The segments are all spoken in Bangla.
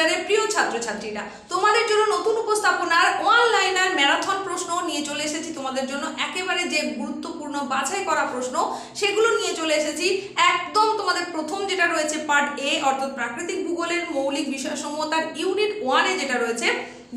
সেমিস্টারের প্রিয় ছাত্রছাত্রীরা, তোমাদের জন্য নতুন উপস্থাপনার অনলাইনার ম্যারাথন প্রশ্ন নিয়ে চলে এসেছি। তোমাদের জন্য একেবারে যে গুরুত্বপূর্ণ বাছাই করা প্রশ্ন, সেগুলো নিয়ে চলে এসেছি। একদম তোমাদের প্রথম যেটা রয়েছে পার্ট এ অর্থাৎ প্রাকৃতিক ভূগোলের মৌলিক বিষয়সমূহ, তার ইউনিট ওয়ানে যেটা রয়েছে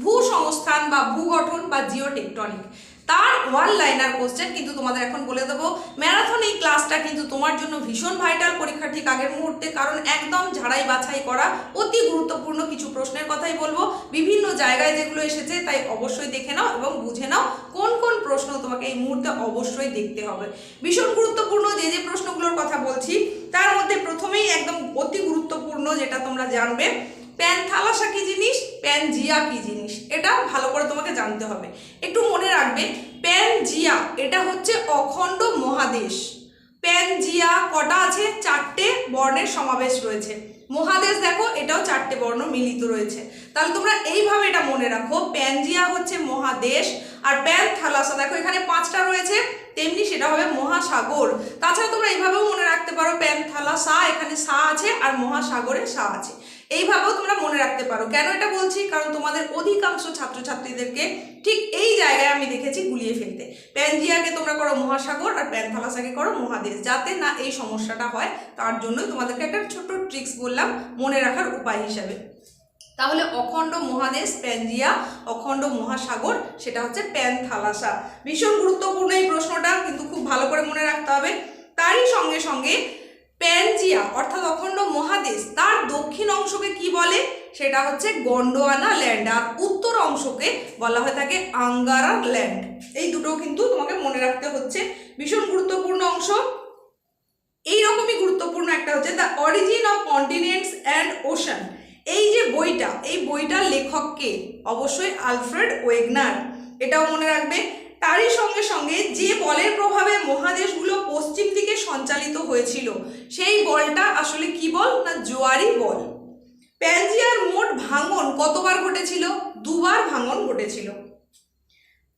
ভূ সংস্থান বা ভূগঠন বা জিও টেকটনিক তার ওয়ান লাইনার কোশ্চেন কিন্তু তোমাদের এখন বলে দেবো। ম্যারাথন এই ক্লাসটা কিন্তু তোমার জন্য ভীষণ ভাইটাল পরীক্ষা ঠিক আগের মুহূর্তে, কারণ একদম ঝাড়াই বাছাই করা অতি গুরুত্বপূর্ণ কিছু প্রশ্নের কথাই বলব। বিভিন্ন জায়গায় যেগুলো এসেছে, তাই অবশ্যই দেখে নাও এবং বুঝে নাও কোন কোন প্রশ্ন তোমাকে এই মুহূর্তে অবশ্যই দেখতে হবে। ভীষণ গুরুত্বপূর্ণ যে যে প্রশ্নগুলোর কথা বলছি, তার মধ্যে প্রথমেই একদম অতি গুরুত্বপূর্ণ যেটা তোমরা জানবে, প্যান থালাসা কি জিনিস প্যানজিয়া কি জিনিস? এটা ভালো করে তোমাকে জানতে হবে। একটু রাখবে প্যানজিয়া, এটা হচ্ছে অখণ্ড মহাদেশ। প্যানজিয়া কটা আছে? চারটে বর্ণের সমাবেশ রয়েছে। মহাদেশ দেখো, এটাও চারটে বর্ণ মিলিত রয়েছে। তাহলে তোমরা এইভাবে এটা মনে রাখো, প্যানজিয়া হচ্ছে মহাদেশ আর প্যান থালাসা। দেখো, এখানে পাঁচটা রয়েছে, তেমনি সেটা হবে মহাসাগর। তাছাড়া তোমরা এইভাবেও মনে রাখতে পারো, প্যান থালাসা, এখানে সা আছে আর মহাসাগরে সা আছে। এইভাবেও তোমরা মনে রাখতে পারো। কেন এটা বলছি? কারণ তোমাদের অধিকাংশ ছাত্রছাত্রীদেরকে ঠিক এই জায়গায় আমি দেখেছি গুলিয়ে ফেলতে। প্যানজিয়াকে তোমরা করো মহাসাগর আর প্যানথালাসাকে করো মহাদেশ। যাতে না এই সমস্যাটা হয়, তার জন্যই তোমাদেরকে একটা ছোট্ট ট্রিক্স বললাম মনে রাখার উপায় হিসাবে। তাহলে অখণ্ড মহাদেশ, প্যানজিয়া, অখণ্ড মহাসাগর, সেটা হচ্ছে প্যানথালাসা। ভীষণ গুরুত্বপূর্ণ এই প্রশ্নটা, কিন্তু খুব ভালো করে মনে রাখতে হবে। তারই সঙ্গে সঙ্গে প্যানজিয়া, অর্থাৎ অখণ্ড মহাদেশ, তার দক্ষিণ অংশকে কি বলে? সেটা হচ্ছে গন্ডোয়ানা ল্যান্ড আর উত্তর অংশকে বলা হয়ে থাকে আঙ্গারা ল্যান্ড এই দুটো কিন্তু তোমাকে মনে রাখতে হচ্ছে। ভীষণ গুরুত্বপূর্ণ অংশ। এই রকমই গুরুত্বপূর্ণ একটা হচ্ছে the origin of continents and ocean এই যে বইটা, এই বইটার লেখককে অবশ্যই আলফ্রেড ওয়েগনার। এটাও মনে রাখবে। তারই সঙ্গে সঙ্গে যে বলের প্রভাবে মহাদেশগুলো পশ্চিম দিকে সঞ্চালিত হয়েছিল, সেই বলটা আসলে কি বল না জোয়ারি বল? প্যানজিয়ার মোট ভাঙন কতবার ঘটেছিল? দুবার ভাঙন ঘটেছিল।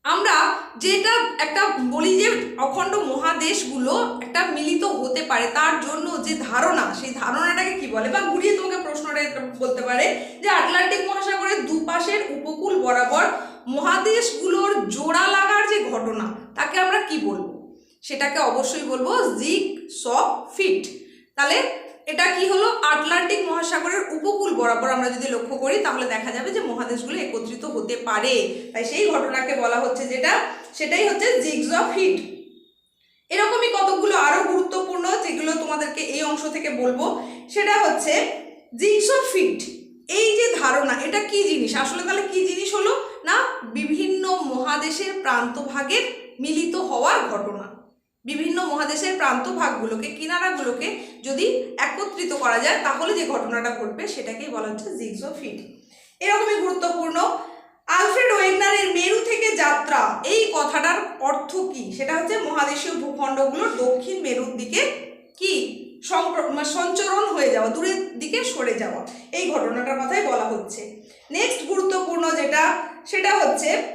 আমরা যেটা একটা বলি যে অখণ্ড মহাদেশগুলো একটা মিলিত হতে পারে, তার জন্য যে ধারণা, সেই ধারণাটাকে কি বলে? বা ঘুরিয়ে তোমাকে প্রশ্নটা বলতে পারে যে আটলান্টিক মহাসাগরের দুপাশের উপকূল বরাবর মহাদেশগুলোর জোড়া লাগার যে ঘটনা, তাকে আমরা কি বলব? সেটাকে অবশ্যই বলব জিগ স ফিট। তাহলে এটা কি হলো? আটলান্টিক মহাসাগরের উপকূল বরাবর আমরা যদি লক্ষ্য করি, তাহলে দেখা যাবে যে মহাদেশগুলো একত্রিত হতে পারে। তাই সেই ঘটনাকে বলা হচ্ছে যেটা, সেটাই হচ্ছে জিগস অফ হিট এরকমই কতগুলো আরও গুরুত্বপূর্ণ, যেগুলো তোমাদেরকে এই অংশ থেকে বলব, সেটা হচ্ছে জিগস অফ ফিট। এই যে ধারণা, এটা কি জিনিস? আসলে তাহলে কি জিনিস? মহাদেশের প্রান্তভাগের মিলিত হওয়ার ঘটনা। বিভিন্ন মহাদেশের প্রান্ত ভাগগুলোকে, কিনারাগুলোকে যদি একত্রিত করা যায়, তাহলে যে ঘটনাটা ঘটবে সেটাকেই বলা হচ্ছে জিগস অফ ফিট। এরকমই গুরুত্বপূর্ণ। আলফ্রেড ওয়েগনারের মেরু থেকে যাত্রা, এই কথাটার অর্থ কি? সেটা হচ্ছে মহাদেশীয় ভূখণ্ডগুলোর দক্ষিণ মেরুর দিকে কি মানে সঞ্চরণ হয়ে যাওয়া, দূরের দিকে সরে যাওয়া। এই ঘটনাটার কথাই বলা হচ্ছে। নেক্সট গুরুত্বপূর্ণ যেটা, সেটা হচ্ছে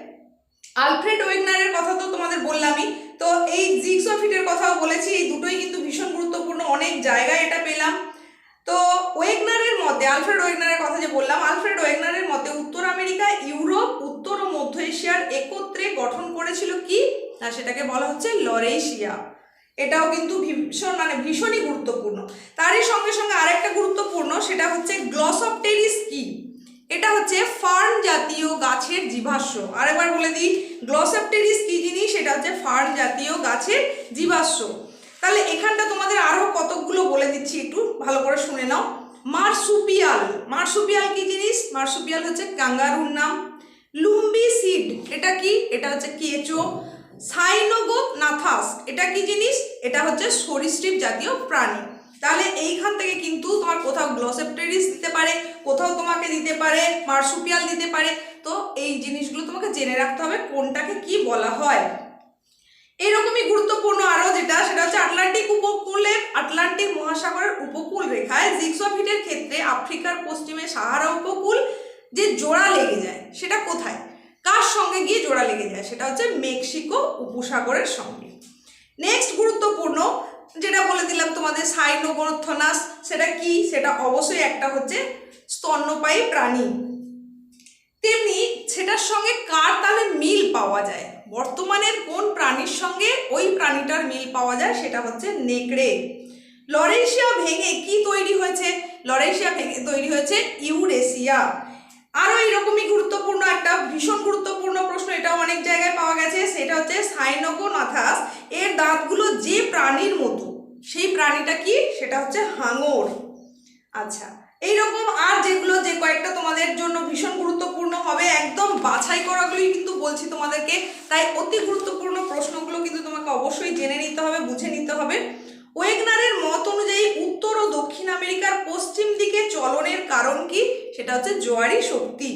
আলফ্রেড ওয়েগনারের কথা তো তোমাদের বললামই। তো এই জিক্স অফ হিটের কথাও বলেছি, এই দুটোই কিন্তু ভীষণ গুরুত্বপূর্ণ, অনেক জায়গায় এটা পেলাম। তো ওয়েগনারের মধ্যে, আলফ্রেড ওয়েগনারের কথা যে বললাম, আলফ্রেড ওয়েগনারের মধ্যে উত্তর আমেরিকা, ইউরোপ, উত্তর ও মধ্য এশিয়ার একত্রে গঠন করেছিল কি? না, সেটাকে বলা হচ্ছে লরেশিয়া। এটাও কিন্তু ভীষণ মানে ভীষণই গুরুত্বপূর্ণ। তারই সঙ্গে সঙ্গে আরেকটা গুরুত্বপূর্ণ, সেটা হচ্ছে গ্লসপটেরিস কি? এটা হচ্ছে ফার্ন জাতীয় গাছের জীবাশ্ম। আরেকবার বলে দিই গ্লসেপটেরিস কি জিনিস? সেটা হচ্ছে ফার্ন জাতীয় গাছের জীবাশ্ম। তাহলে এখানটা তোমাদের আরও কতকগুলো বলে দিচ্ছি একটু ভালো করে শুনে নাও। মার্সুপিয়াল। মার্সুপিয়াল কি জিনিস? মার্সুপিয়াল হচ্ছে কাঙ্গারুর নাম। লুম্বি সিড, এটা কি? এটা হচ্ছে কেঁচো। সাইনোগো নাথাস এটা কি জিনিস? এটা হচ্ছে সরীসৃপ জাতীয় প্রাণী। তাহলে এইখান থেকে কিন্তু তোমার কোথাও গ্লসেপটেরিস দিতে পারে, কোথাও তোমাকে দিতে পারে মার্সুপিয়াল দিতে পারে। তো এই জিনিসগুলো তোমাকে জেনে রাখতে হবে কোনটাকে কি বলা হয়। এরকমই গুরুত্বপূর্ণ আরও যেটা, সেটা হচ্ছে আটলান্টিক উপকূলে, আটলান্টিক মহাসাগরের উপকূল রেখায় জিক্সোফিটের ক্ষেত্রে আফ্রিকার পশ্চিমে সাহারা উপকূল যে জোড়া লেগে যায়, সেটা কোথায়? কার সঙ্গে গিয়ে জোড়া লেগে যায়? সেটা হচ্ছে মেক্সিকো উপসাগরের সঙ্গে। নেক্সট গুরুত্বপূর্ণ যেটা বলে দিলাম তোমাদের সাইনোগোথনাস সেটা কি? সেটা অবশ্যই একটা হচ্ছে স্তন্যপায়ী প্রাণী। তেমনি সেটার সঙ্গে কার তাহলে মিল পাওয়া যায়? বর্তমানের কোন প্রাণীর সঙ্গে ওই প্রাণীটার মিল পাওয়া যায়? সেটা হচ্ছে নেকড়ে। লরেশিয়া ভেঙে কি তৈরি হয়েছে? লরেশিয়া ভেঙে তৈরি হয়েছে ইউরেশিয়া আরও এইরকমই গুরুত্বপূর্ণ একটা, ভীষণ গুরুত্বপূর্ণ প্রশ্ন এটাও অনেক জায়গায় পাওয়া গেছে, সেটা হচ্ছে সাইনোগোনাথাস। এর দাঁতগুলো যে প্রাণীর মতো, সেই প্রাণীটা কি? সেটা হচ্ছে হাঙর। আচ্ছা এইরকম আর যেগুলো যে কয়েকটা তোমাদের জন্য ভীষণ গুরুত্বপূর্ণ হবে, একদম বাছাই করাগুলোই কিন্তু বলছি তোমাদেরকে। তাই অতি গুরুত্বপূর্ণ প্রশ্নগুলো কিন্তু তোমাকে অবশ্যই জেনে নিতে হবে, বুঝে নিতে হবে। ওয়েগনারের মত অনুযায়ী উত্তর ও দক্ষিণ আমেরিকার পশ্চিম দিকে চলনের কারণ কি? সেটা হচ্ছে জোয়ারি শক্তি।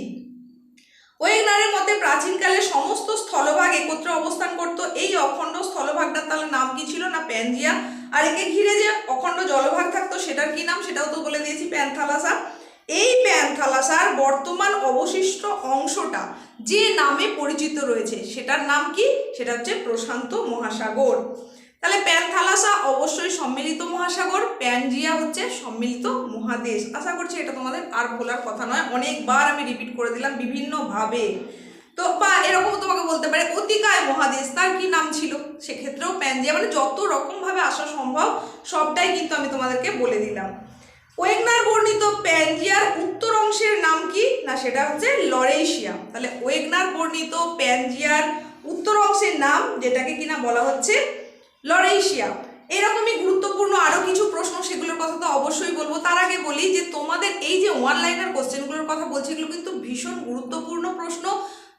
ওয়েগনারের মতে প্রাচীনকালে সমস্ত স্থলভাগ একত্রে অবস্থান করত। এই অখণ্ড স্থলভাগটার তাহলে নাম কি ছিল না প্যানজিয়া? আর একে ঘিরে যে অখণ্ড জলভাগ থাকতো, সেটার কি নাম? সেটাও তো বলে দিয়েছি প্যানথালাসা। এই প্যানথালাসার বর্তমান অবশিষ্ট অংশটা যে নামে পরিচিত রয়েছে, সেটার নাম কি? সেটা হচ্ছে প্রশান্ত মহাসাগর। তাহলে প্যানথালাসা অবশ্যই সম্মিলিত মহাসাগর, প্যানজিয়া হচ্ছে সম্মিলিত মহাদেশ। আশা করছি এটা তোমাদের আর ভোলার কথা নয়, অনেকবার আমি রিপিট করে দিলাম বিভিন্নভাবে। তো বা এরকম তোমাকে বলতে পারে, অতিকায় মহাদেশ, তার কি নাম ছিল? সেক্ষেত্রেও প্যানজিয়া মানে যত রকমভাবে আসা সম্ভব, সবটাই কিন্তু আমি তোমাদেরকে বলে দিলাম। ওয়েগনার বর্ণিত প্যানজিয়ার উত্তর অংশের নাম কি? না, সেটা হচ্ছে লরেশিয়া। তাহলে ওয়েগনার বর্ণিত প্যানজিয়ার উত্তর অংশের নাম, যেটাকে কিনা বলা হচ্ছে লরেশিয়া এরকমই গুরুত্বপূর্ণ আরও কিছু প্রশ্ন সেগুলোর কথা তো অবশ্যই বলব। তার আগে বলি যে তোমাদের এই যে ওয়ান লাইনার কোশ্চেনগুলোর কথা বলছি, এগুলো কিন্তু ভীষণ গুরুত্বপূর্ণ প্রশ্ন।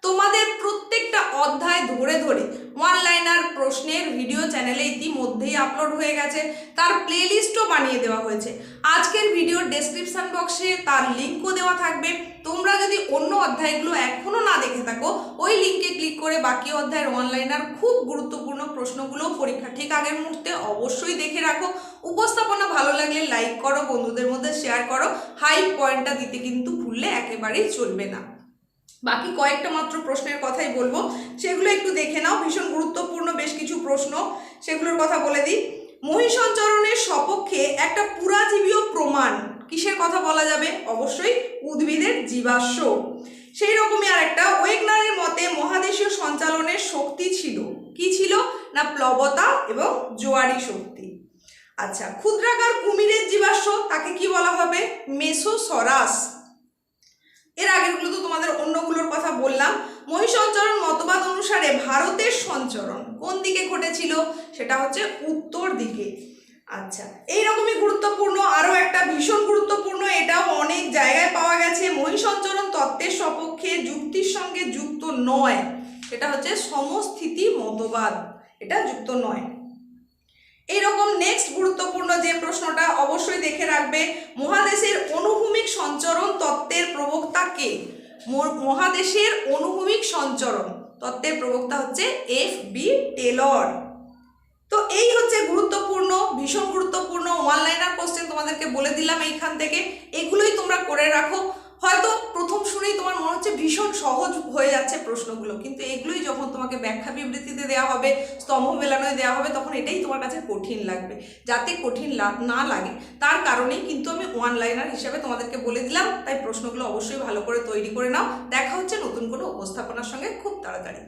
তোমাদের প্রত্যেকটা অধ্যায় ধরে ধরে ওয়ান লাইনার প্রশ্নের ভিডিও চ্যানেলে ইতিমধ্যেই আপলোড হয়ে গেছে। তার প্লেলিস্টও বানিয়ে দেওয়া হয়েছে। আজকের ভিডিওর ডেসক্রিপশন বক্সে তার লিঙ্কও দেওয়া থাকবে। তোমরা যদি অন্য অধ্যায়গুলো এখনও না দেখে থাকো, ওই লিঙ্কে ক্লিক করে বাকি অধ্যায়ের অনলাইনার খুব গুরুত্বপূর্ণ প্রশ্নগুলো পরীক্ষা ঠিক আগের মুহূর্তে অবশ্যই দেখে রাখো। উপস্থাপনা ভালো লাগলে লাইক করো, বন্ধুদের মধ্যে শেয়ার করো। হাই পয়েন্টটা দিতে কিন্তু ভুললে একেবারেই চলবে না। বাকি কয়েকটা মাত্র প্রশ্নের কথাই বলব। সেগুলো একটু দেখে নাও, ভীষণ গুরুত্বপূর্ণ বেশ কিছু প্রশ্ন। সেগুলোর কথা বলে দিই। মহিষঞ্চরণের সপক্ষে একটা পুরাজীবীয় প্রমাণ, কিসের কথা বলা যাবে? অবশ্যই উদ্ভিদের জীবাশ্ম। সেই রকমই আর একটা ওয়েগনারের মতে মহাদেশীয় সঞ্চালনের শক্তি ছিল। কি ছিল? না প্লবতা এবং জোয়ারি শক্তি। আচ্ছা ক্ষুদ্রাকার কুমিরের জীবাশ্ম, তাকে কি বলা হবে? মেসোসরাস এর আগেরগুলো তো তোমাদের অন্যগুলোর কথা বললাম মহিষঞ্চরণ মতবাদ অনুসারে ভারতের সঞ্চরণ কোন দিকে ঘটেছিল? সেটা হচ্ছে উত্তর দিকে। আচ্ছা এইরকমই গুরুত্বপূর্ণ আরও একটা ভীষণ গুরুত্বপূর্ণ, এটাও অনেক জায়গায় পাওয়া গেছে। মহিষঞ্চরণ তত্ত্বের সপক্ষে যুক্তির সঙ্গে যুক্ত নয়। সেটা হচ্ছে সমস্থিতি মতবাদ। এটা যুক্ত নয়। এইরকম নেক্সট গুরুত্বপূর্ণ যে প্রশ্নটা অবশ্যই দেখে রাখবে, মহাদেশের অনুভূমিক সঞ্চরণ তত্ত্বের প্রবক্তা কে? মহাদেশের অনুভূমিক সঞ্চরণ। তত্ত্বের প্রবক্তা হচ্ছে এফ বি টেলর। তো এই হচ্ছে গুরুত্বপূর্ণ, ভীষণ গুরুত্বপূর্ণ ওয়ান লাইনার কোশ্চেন তোমাদেরকে বলে দিলাম এইখান থেকে। এগুলোই তোমরা করে রাখো। হয়তো প্রথম শুনেই তোমার মনে হচ্ছে ভীষণ সহজ হয়ে যাচ্ছে প্রশ্নগুলো, কিন্তু এগুলোই যখন তোমাকে ব্যাখ্যা বিবৃতিতে দেওয়া হবে, স্তম্ভ মেলানোয় দেওয়া হবে, তখন এটাই তোমার কাছে কঠিন লাগবে। যাতে কঠিন না লাগে, তার কারণেই কিন্তু আমি ওয়ান লাইনার হিসেবে তোমাদেরকে বলে দিলাম, তাই প্রশ্নগুলো অবশ্যই ভালো করে তৈরি করে নাও। দেখা হচ্ছে নতুন কোনো উপস্থাপনার সঙ্গে খুব তাড়াতাড়ি।